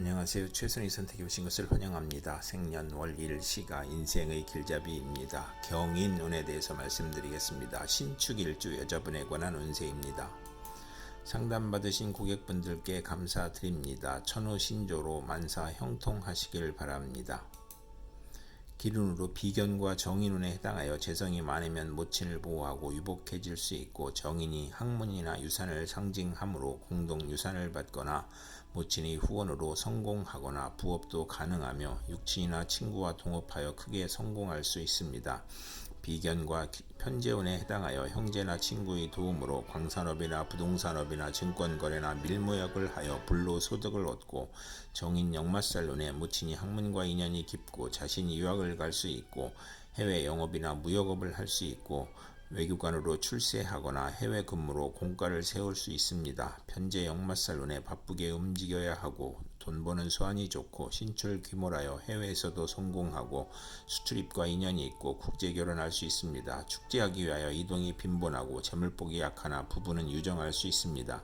안녕하세요. 최선의 선택해 오신 것을 환영합니다. 생년 월 일 시가 인생의 길잡이입니다. 경인 운에 대해서 말씀드리겠습니다. 신축일주 여자분에 관한 운세입니다. 상담받으신 고객분들께 감사드립니다. 천호신조로 만사 형통하시길 바랍니다. 기운으로 비견과 정인운에 해당하여 재성이 많으면 모친을 보호하고 유복해질 수 있고 정인이 학문이나 유산을 상징하므로 공동 유산을 받거나 모친이 후원으로 성공하거나 부업도 가능하며 육친이나 친구와 동업하여 크게 성공할 수 있습니다. 비견과 편재운에 해당하여 형제나 친구의 도움으로 광산업이나 부동산업이나 증권거래나 밀무역을 하여 불로 소득을 얻고 정인 역마살론에 모친이 학문과 인연이 깊고 자신이 유학을 갈 수 있고 해외 영업이나 무역업을 할 수 있고 외교관으로 출세하거나 해외 근무로 공과를 세울 수 있습니다. 편제 역마살론에 바쁘게 움직여야 하고 돈 버는 수완이 좋고 신출 귀몰하여 해외에서도 성공하고 수출입과 인연이 있고 국제 결혼할 수 있습니다. 축제하기 위하여 이동이 빈번하고 재물복이 약하나 부부는 유정할 수 있습니다.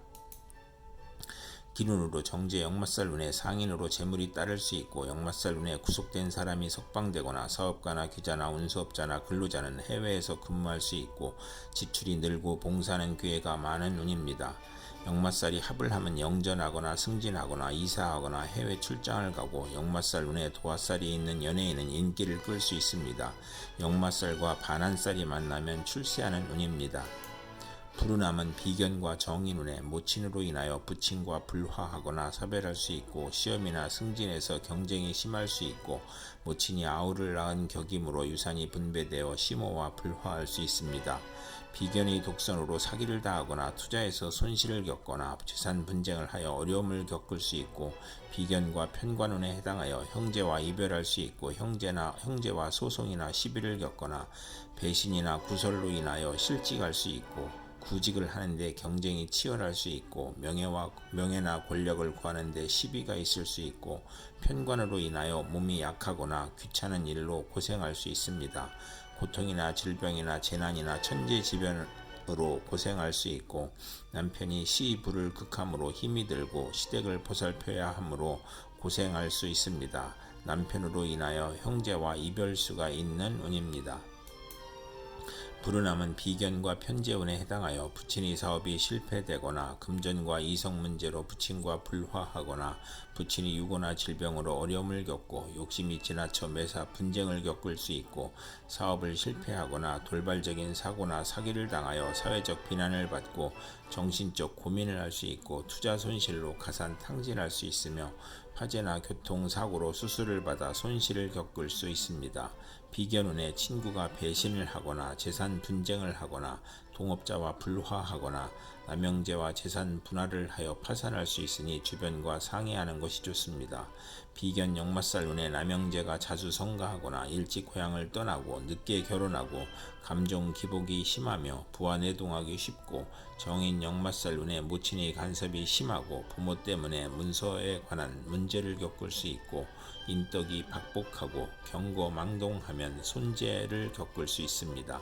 기운으로 정제 역마살룬에 상인으로 재물이 따를 수 있고 역마살룬에 구속된 사람이 석방되거나 사업가나 기자나 운수업자나 근로자는 해외에서 근무할 수 있고 지출이 늘고 봉사하는 기회가 많은 운입니다. 역마살이 합을 하면 영전하거나 승진하거나 이사하거나 해외 출장을 가고 역마살 운에 도화살이 있는 연예인은 인기를 끌 수 있습니다. 역마살과 반한살이 만나면 출세하는 운입니다. 불운함은 비견과 정인운에 모친으로 인하여 부친과 불화하거나 사별할 수 있고 시험이나 승진에서 경쟁이 심할 수 있고 모친이 아우를 낳은 격임으로 유산이 분배되어 심호와 불화할 수 있습니다. 비견의 독선으로 사기를 당하거나 투자에서 손실을 겪거나 재산 분쟁을 하여 어려움을 겪을 수 있고 비견과 편관운에 해당하여 형제와 이별할 수 있고 형제나 형제와 소송이나 시비를 겪거나 배신이나 구설로 인하여 실직할 수 있고 구직을 하는데 경쟁이 치열할 수 있고 명예와 명예나 권력을 구하는데 시비가 있을 수 있고 편관으로 인하여 몸이 약하거나 귀찮은 일로 고생할 수 있습니다. 고통이나 질병이나 재난이나 천재지변 으로 고생할 수 있고 남편이 시불을 극함으로 힘이 들고 시댁을 보살펴야 하므로 고생할 수 있습니다. 남편으로 인하여 형제와 이별수가 있는 운입니다. 불운함은 비견과 편재운에 해당하여 부친이 사업이 실패되거나 금전과 이성 문제로 부친과 불화하거나 부친이 유고나 질병으로 어려움을 겪고 욕심이 지나쳐 매사 분쟁을 겪을 수 있고 사업을 실패하거나 돌발적인 사고나 사기를 당하여 사회적 비난을 받고 정신적 고민을 할 수 있고 투자 손실로 가산 탕진할 수 있으며 화재나 교통사고로 수술을 받아 손실을 겪을 수 있습니다. 비견운에 친구가 배신을 하거나 재산 분쟁을 하거나 동업자와 불화하거나 남영재와 재산 분할을 하여 파산할 수 있으니 주변과 상의하는 것이 좋습니다. 비견 역마살 운에 남영재가 자주 성가하거나 일찍 고향을 떠나고 늦게 결혼하고 감정 기복이 심하며 부하 내동하기 쉽고 정인 역마살 운에 모친이 간섭이 심하고 부모 때문에 문서에 관한 문제를 겪을 수 있고 인덕이 박복하고 경거 망동하면 손재를 겪을 수 있습니다.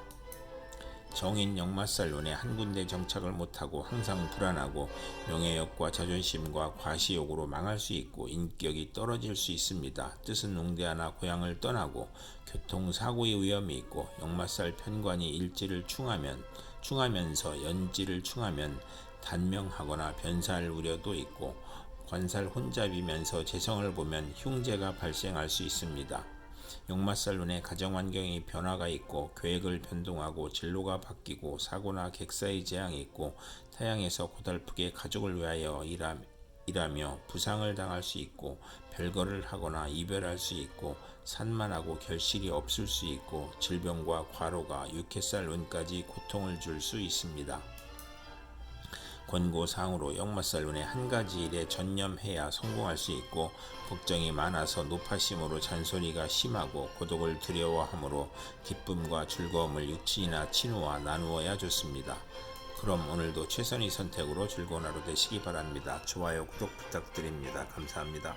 정인 역마살론에 한 군데 정착을 못하고 항상 불안하고 명예욕과 자존심과 과시욕으로 망할 수 있고 인격이 떨어질 수 있습니다. 뜻은 웅대하나 고향을 떠나고 교통사고의 위험이 있고 역마살 편관이 일지를 충하면 충하면서 연지를 충하면 단명하거나 변사할 우려도 있고 관살 혼잡이면서 재성을 보면 흉재가 발생할 수 있습니다. 역마살론에 가정환경이 변화가 있고 계획을 변동하고 진로가 바뀌고 사고나 객사의 재앙이 있고 타양에서 고달프게 가족을 위하여 일하, 일하며 부상을 당할 수 있고 별거를 하거나 이별할 수 있고 산만하고 결실이 없을 수 있고 질병과 과로가 육회살 운까지 고통을 줄 수 있습니다. 권고사항으로 역마살론의 한 가지 일에 전념해야 성공할 수 있고 걱정이 많아서 노파심으로 잔소리가 심하고 고독을 두려워하므로 기쁨과 즐거움을 육친이나 친구와 나누어야 좋습니다. 그럼 오늘도 최선의 선택으로 즐거운 하루 되시기 바랍니다. 좋아요, 구독 부탁드립니다. 감사합니다.